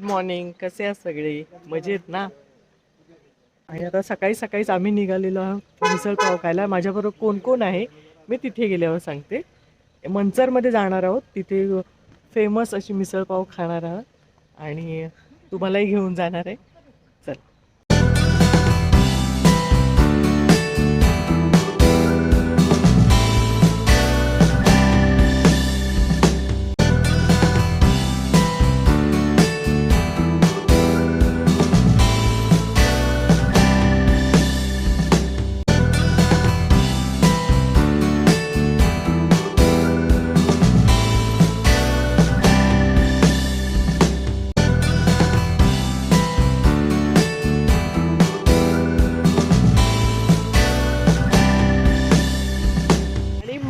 Good morning कसे आहात सगळे? मजेत ना? आणि आता सकाळी सकाळीच आम्ही निघालेलो आहोत मिसळपाव खायला. माझ्याबरोबर कोण कोण आहे? मी तिथे गेल्यावर सांगते. मंचरमध्ये जाणार आहोत. तिथे फेमस अशी मिसळपाव खाणार आहोत. आणि तुम्हालाही घेऊन जाणार आहे.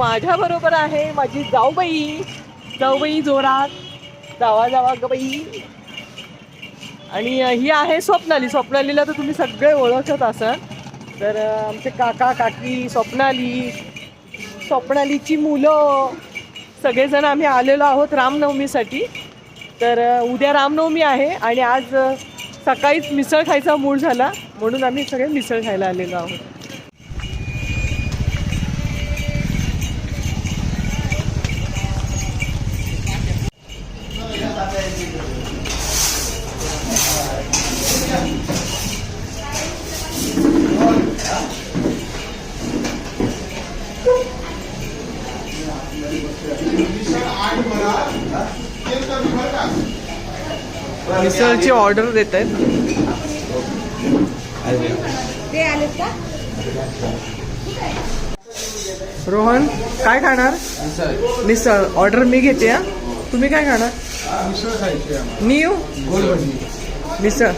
माझ्या बरोबर आहे माझी जाऊबाई. जाऊबाई जोरात. जावा जावा ग बाई. आणि ही आहे स्वप्नाली. स्वप्नालीला तर तुम्ही सगळे ओळखत असाल. तर आमचे काका काकी स्वप्नाली स्वप्नालीची मुलं. सगळेजण आम्ही आलेलो आहोत रामनवमीसाठी. तर उद्या रामनवमी आहे आणि आज सकाळीच मिसळ खायचा मूड झाला. म्हणून आम्ही सगळे मिसळ खायला आलेलो आहोत. मिसळची ऑर्डर देत आहेत. रोहन काय खाणार? मिसळ. ऑर्डर मी घेते हा. तुम्ही काय खाणार? मी येऊ मिसळ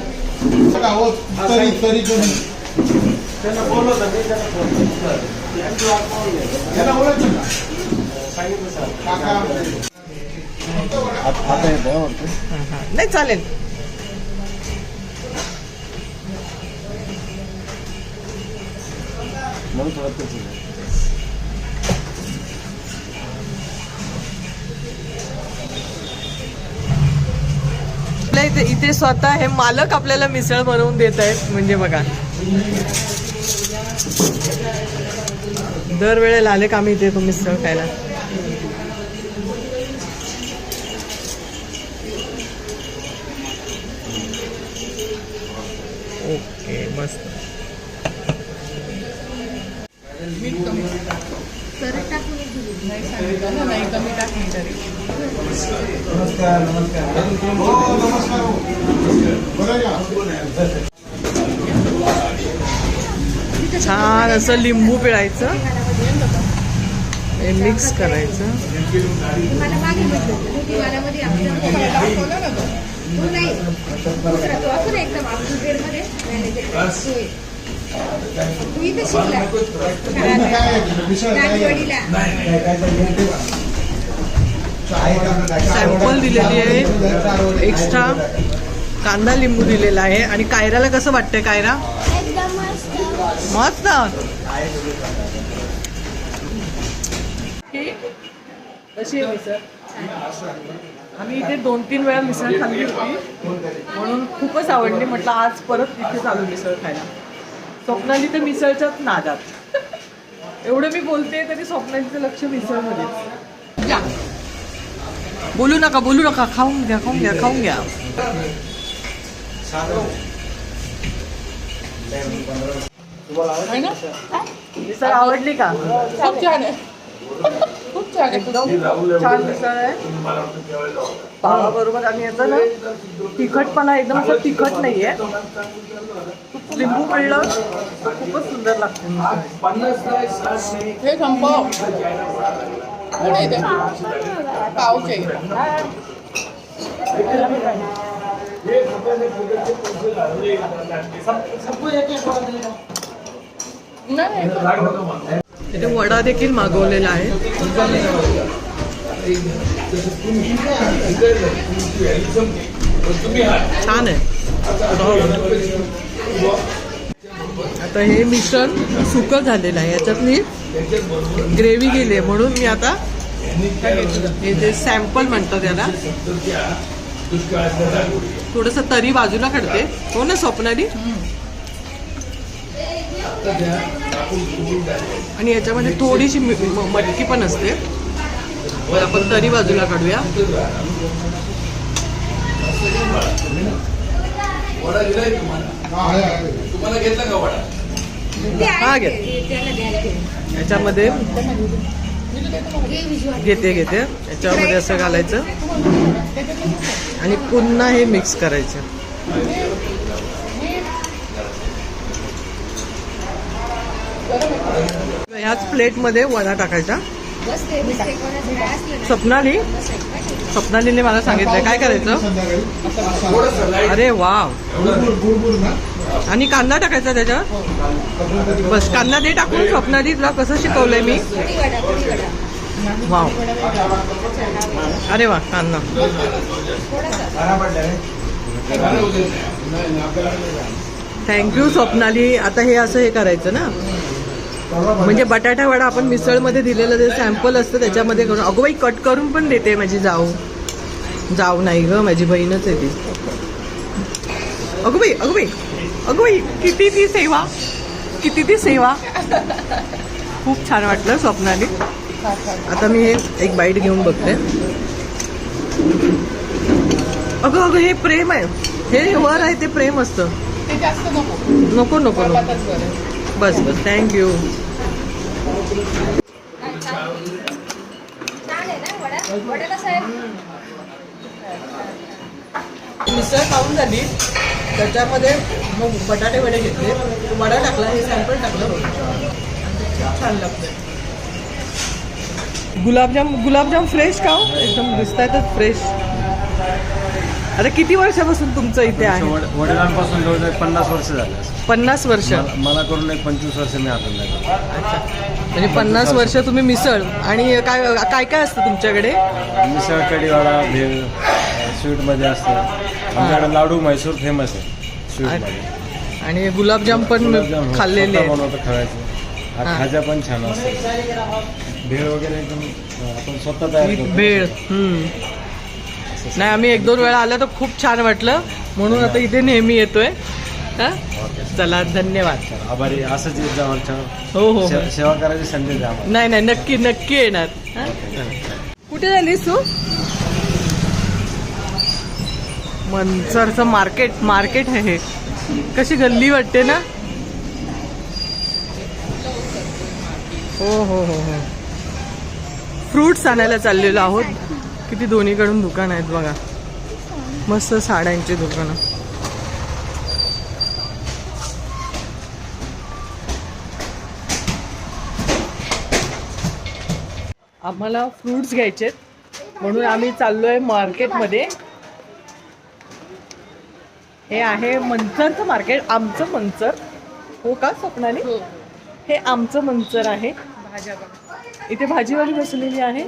नाही चालेल. आपल्या इथे इथे स्वतः हे मालक आपल्याला मिसळ बनवून देत आहेत म्हणजे बघा. दरवेळेला आले का आम्ही इथे येतो मिसळ खायला ओके मस्त परत टाकून एक दिली. नमस्कार नमस्कार. हो छान असं लिंबू पिळायचं. हे मिक्स करायचं. एकदम शिकला सॅम्पल दिलेली आहे. एक्स्ट्रा कांदा लिंबू दिलेला आहे. आणि कायराला कसं वाटतंय कायरा? मस्त. कशी आहे मिसळ? आम्ही इथे दोन तीन वेळा मिसळ खाल्ली होती. म्हणून खूपच आवडली. म्हटलं आज परत इथे चालू मिसळ खायला. स्वप्नाली तर मिसळच्याच नादात. एवढं मी बोलते तरी स्वप्नालीचं लक्ष मिसळमध्येच. या. बोलू नका बोलू नका. खाऊन घ्या खाऊन घ्या खाऊन घ्या? मिसळ आवडली का? खूप छान आहे. खूप छान आहे एकदम छान मिसळ आहे. पावाबरोबर आणि याचं ना. तिखटपणा एकदम असं तिखट नाहीये. खूप लिंबू पडलं खूपच सुंदर लागते. हे संपव. पावचे. नाही. इथे वडा देखील मागवलेला आहे. छान आहे. आता हे मिश्रण सुकं झालेलं आहे. याच्यातली ग्रेव्ही गेली आहे म्हणून मी आता हे जे सॅम्पल म्हणतो त्याला थोडस तरी बाजूला काढते. हो ना स्वप्नाली? आणि याच्यामध्ये थोडीशी मटकी पण असते. तर आपण तरी बाजूला काढूया. हा, आहे, घे. याच्यामध्ये घेते घेते. याच्यामध्ये असं घालायचं. आणि पुन्हा हे मिक्स करायचं. ह्याच प्लेटमध्ये वडा टाकायचा. स्वप्नाली स्वप्नालीने मला सांगितलं काय करायचं? अरे वा आणि कांदा टाकायचा त्याच्यावर बस कांदा दे टाकून स्वप्नाली तुला कसं शिकवलंय मी? वाव. अरे वा कांदा. थँक्यू स्वप्नाली आता हे असं हे करायचं ना? म्हणजे बटाटा वडा आपण मिसळमध्ये दिलेलं जे सॅम्पल असतं त्याच्यामध्ये करून. अगो बाई कट करून पण देते माझी जाऊ. जाऊ नाही ग माझी बहीणच आहे ती. अगो बाई अगो बाई अगो बाई किती ती सेवा. किती ती सेवा. खूप छान वाटलं स्वप्नाली. आता मी हे एक बाईट घेऊन बघते. अगं अगं हे प्रेम आहे. हे वर आहे ते प्रेम असतं. नको. नको नको बस बस. थँक्यू मिसळ खाऊन झाली. त्याच्यामध्ये मग बटाटे वडे घेतले. वडा टाकला हे सॅम्पल टाकलं छान लागतं गुलाबजाम गुलाबजाम फ्रेश का एकदम दिसतायतच फ्रेश आता किती वर्षापासून तुमचं इथे आहे? वड- वडिलांपासून जवळजवळ पन्नास वर्ष झाले. पन्नास वर्ष. मला- मला करून एक पंचवीस वर्ष मी हातून म्हणजे पन्नास वर्ष तुम्ही मिसळ आणि काय काय काय असतं तुमच्याकडे? मिसळ कढीवाडा भेळ स्वीटमध्ये असतं. आमच्याकडे लाडू म्हैसूर फेमस आहे स्वीटमध्ये. आणि गुलाबजाम पण गुलाबजाम हो, खाल्लेले स्वतः आहेत. बनवतो हा. हा. खाजा पण छान असतं. भेळ वगैरे एकदम अं, आपण स्वतः तयार करतो. भेळ हम्म. नाही आम्ही एक दोन वेळा आलं तर खूप छान वाटलं. म्हणून आता इथे नेहमी येतोय. हा? चला धन्यवाद. आभारी असंच येत जा वरच्या हो हो हो. से- सेवा करायची संधी द्या आम्हाला. नाही नाही नक्की नक्की येणार. हा? कुठे झालीस तू? मनसरचं मार्केट मार्केट आहे हे. कशी गल्ली वाटते ना? हो हो हो हो. फ्रुट्स आणायला चाललेलो आहोत. किती दोन्हीकडून दुकान आहेत बघा. मस्त साड्यांची दुकानं. आम्हाला फ्रुट्स घ्यायचेत म्हणून आम्ही चाललोय मार्केटमध्ये. हे आहे मंचरचं मार्केट आमचं मंचर. हो का स्वप्नाली? हो. हे आमचं मंचर आहे. इथे भाजीवाली बसलेली आहे.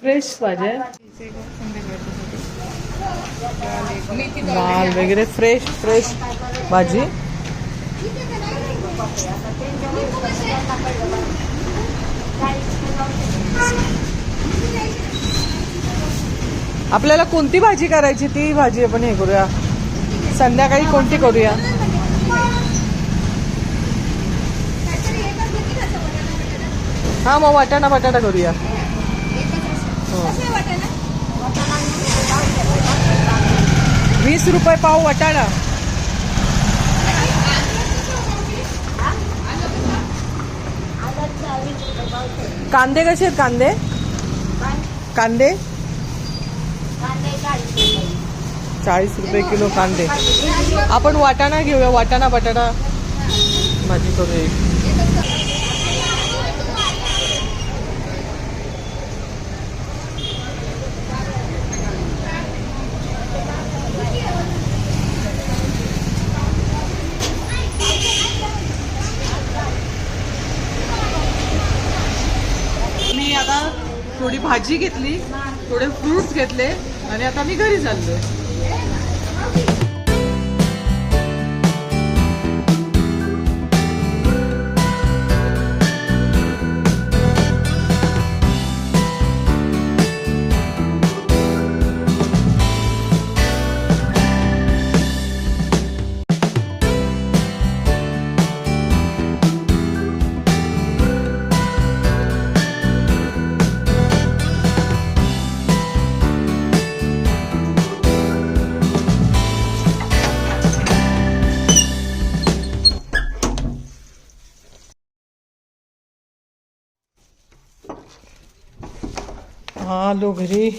फ्रेश भाज्या मेथी वगैरे फ्रेश फ्रेश भाजी. आपल्याला कोणती भाजी करायची? ती भाजी आपण हे करूया. संध्याकाळी कोणती करूया? हा मग वाटाणा बटाटा करूया. वीस रुपये पाव वाटाणा. कांदे कसे आहेत कांदे? कांदे? चाळीस रुपये किलो कांदे. आपण वाटाणा घेऊया वाटाणा बटाटा भाजी करूया. थोडी भाजी घेतली थोडे फ्रुट्स घेतले आणि आता मी घरी चाललोय. आलो घरी.